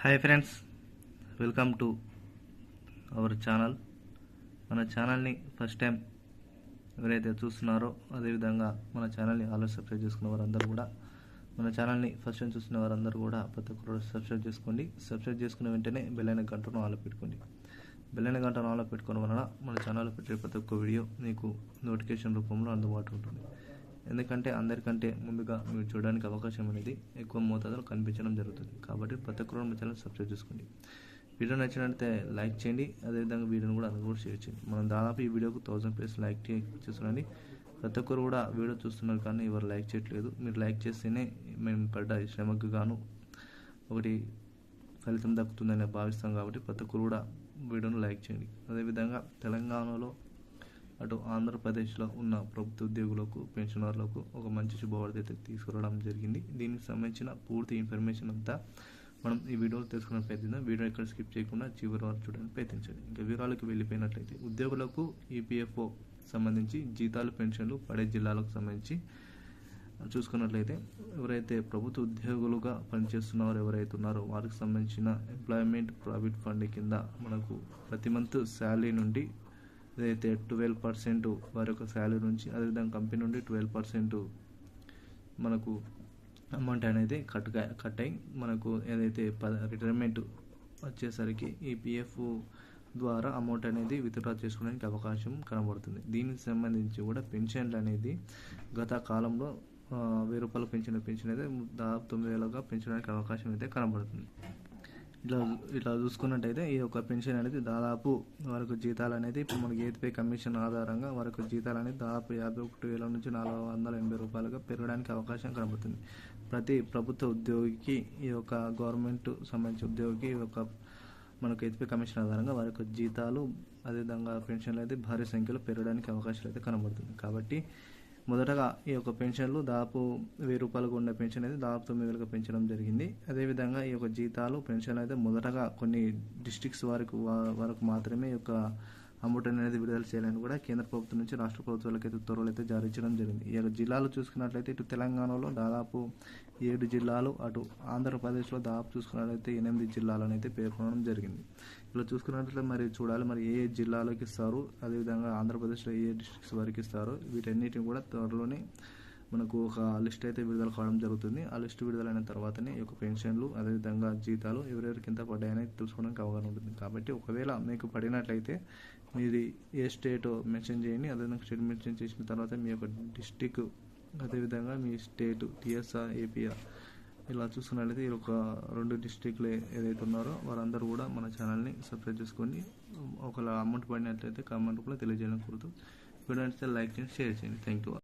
Hi friends welcome to our channel మన ఛానల్ని first time ఎవరైతే చూస్తున్నారో అదేవిధంగా మన ఛానల్ని ఆల్రెడీ సబ్స్క్రైబ్ చేసుకున్న వారందరూ కూడా మన ఛానల్ని ఫస్ట్ టైం చూస్తున్న వారందరూ కూడా ప్రతి ఒక్కరు సబ్స్క్రైబ్ చేసుకోండి. సబ్స్క్రైబ్ చేసుకున్న వెంటనే బెల్లైన గంటను ఆలో పెట్టుకోండి. బెల్లైన గంటను ఆలో పెట్టుకోవడం వలన మన ఛానల్లో పెట్టే ప్రతి ఒక్క వీడియో మీకు నోటిఫికేషన్ రూపంలో అందుబాటులో ఉంటుంది. ఎందుకంటే అందరికంటే ముందుగా మీరు చూడడానికి అవకాశం అనేది ఎక్కువ మోతాదులో కనిపించడం జరుగుతుంది. కాబట్టి ప్రతి ఒక్కరు మన ఛానల్ సబ్స్క్రైబ్ చేసుకోండి. వీడియో నచ్చినట్లయితే లైక్ చేయండి. అదేవిధంగా వీడియోని కూడా అందరూ కూడా షేర్ చేయండి. మనం దాదాపు ఈ వీడియోకు థౌసండ్ ప్లేస్ లైక్ చేస్తున్నాండి ప్రతి ఒక్కరు కూడా వీడియో చూస్తున్నారు కానీ ఎవరు లైక్ చేయట్లేదు. మీరు లైక్ చేస్తేనే మేము పడ్డ శ్రమకు గాను ఒకటి ఫలితం దక్కుతుందని భావిస్తాం కాబట్టి ప్రతి ఒక్కరు కూడా వీడియోను లైక్ చేయండి. అదేవిధంగా తెలంగాణలో అటు ఆంధ్రప్రదేశ్లో ఉన్న ప్రభుత్వ ఉద్యోగులకు పెన్షనర్లకు ఒక మంచి శుభవార్త అయితే తీసుకురావడం జరిగింది. దీనికి సంబంధించిన పూర్తి ఇన్ఫర్మేషన్ అంతా మనం ఈ వీడియోలో తెలుసుకున్న ప్రయత్నిద్దాం వీడియో ఎక్కడ స్కిప్ చేయకుండా చివరి వరకు చూడడానికి ప్రయత్నించండి. ఇంకా వివరాలకు వెళ్ళిపోయినట్లయితే ఉద్యోగులకు ఈపీఎఫ్ఓ సంబంధించి జీతాలు పెన్షన్లు పడే జిల్లాలకు సంబంధించి చూసుకున్నట్లయితే ఎవరైతే ప్రభుత్వ ఉద్యోగులుగా పనిచేస్తున్నవారు ఎవరైతే ఉన్నారో వారికి సంబంధించిన ఎంప్లాయ్మెంట్ ప్రాఫిట్ ఫండ్ కింద మనకు ప్రతి మంత్ శాలరీ నుండి ఏదైతే ట్వెల్వ్ పర్సెంట్ వారి యొక్క శాలరీ నుంచి అదేవిధంగా కంపెనీ నుండి ట్వెల్వ్ పర్సెంట్ మనకు అమౌంట్ అనేది కట్ కట్ అయి మనకు ఏదైతే పద రిటైర్మెంట్ వచ్చేసరికి ఈ పిఎఫ్ ద్వారా అమౌంట్ అనేది విత్డ్రా చేసుకోవడానికి అవకాశం కనబడుతుంది. దీనికి సంబంధించి కూడా పెన్షన్లు అనేది గత కాలంలో వెయ్యి రూపాయలు పెంచిన పెన్షన్ అయితే దాదాపు తొమ్మిది వేలుగా పెంచడానికి అవకాశం అయితే కనబడుతుంది. ఇట్లా ఇట్లా చూసుకున్నట్టయితే ఈ యొక్క పెన్షన్ అనేది దాదాపు వరకు జీతాలు అనేది ఇప్పుడు మనకి ఎయిత్ కమిషన్ ఆధారంగా వరకు జీతాలు అనేది దాదాపు యాభై ఒకటి వేల నుంచి నాలుగు వందల ఎనభై రూపాయలుగా పెరగడానికి అవకాశం కనబడుతుంది. ప్రతి ప్రభుత్వ ఉద్యోగికి ఈ యొక్క గవర్నమెంట్ సంబంధించిన ఉద్యోగికి ఈ యొక్క మనకు ఎయిత్ కమిషన్ ఆధారంగా వారి యొక్క జీతాలు అదేవిధంగా పెన్షన్లు అయితే భారీ సంఖ్యలో పెరగడానికి అవకాశాలు అయితే కనబడుతుంది. కాబట్టి మొదటగా ఈ యొక్క పెన్షన్లు దాదాపు వెయ్యి రూపాయలకు ఉండే పెన్షన్ అయితే దాదాపు తొమ్మిది వేలకు పెంచడం జరిగింది. అదేవిధంగా ఈ యొక్క జీతాలు పెన్షన్లు అయితే మొదటగా కొన్ని డిస్ట్రిక్ట్స్ వారికి వా- వరకు మాత్రమే ఈ యొక్క అమ్మటం అనేది విడుదల చేయాలని కూడా కేంద్ర ప్రభుత్వం నుంచి రాష్ట్ర ప్రభుత్వాలకు అయితే ఉత్తర్వులు అయితే జారీ చేయడం జరిగింది. ఈ జిల్లాలు చూసుకున్నట్లయితే ఇటు తెలంగాణలో దాదాపు ఏడు జిల్లాలు అటు ఆంధ్రప్రదేశ్లో దాదాపు చూసుకున్నట్లయితే ఎనిమిది జిల్లాలను అయితే పేర్కొనడం జరిగింది. ఇలా చూసుకున్నట్లయితే మరి చూడాలి మరి ఏ ఏ జిల్లాలకు ఇస్తారు అదేవిధంగా ఆంధ్రప్రదేశ్లో ఏ ఏ డిస్ట్రిక్ట్స్ వరకు ఇస్తారు వీటన్నిటిని కూడా త్వరలోనే మనకు ఒక లిస్ట్ అయితే విడుదల కావడం జరుగుతుంది. ఆ లిస్ట్ విడుదలైన తర్వాతనే ఈ యొక్క పెన్షన్లు అదేవిధంగా జీతాలు ఎవరెవరికి ఎంత పడ్డాయని తెలుసుకోవడానికి అవగాహన ఉంటుంది. కాబట్టి ఒకవేళ మీకు పడినట్లయితే మీది ఏ స్టేట్ మెన్షన్ చేయండి. అదేవిధంగా స్టేట్ మెన్షన్ చేసిన తర్వాత మీ యొక్క డిస్టిక్ అదేవిధంగా మీ స్టేట్ టీఎస్ఆర్ ఏపీఆర్ ఇలా చూసుకున్నట్లయితే ఈ ఒక రెండు డిస్టిక్లు ఏదైతే ఉన్నారో వారందరూ కూడా మన ఛానల్ని సబ్స్క్రైబ్ చేసుకొని ఒకవేళ అమౌంట్ పడినట్లయితే కామెంట్ కూడా తెలియజేయడం కోరుతూ. వీడియో నచ్చితే లైక్ చేయండి షేర్ చేయండి. Thank you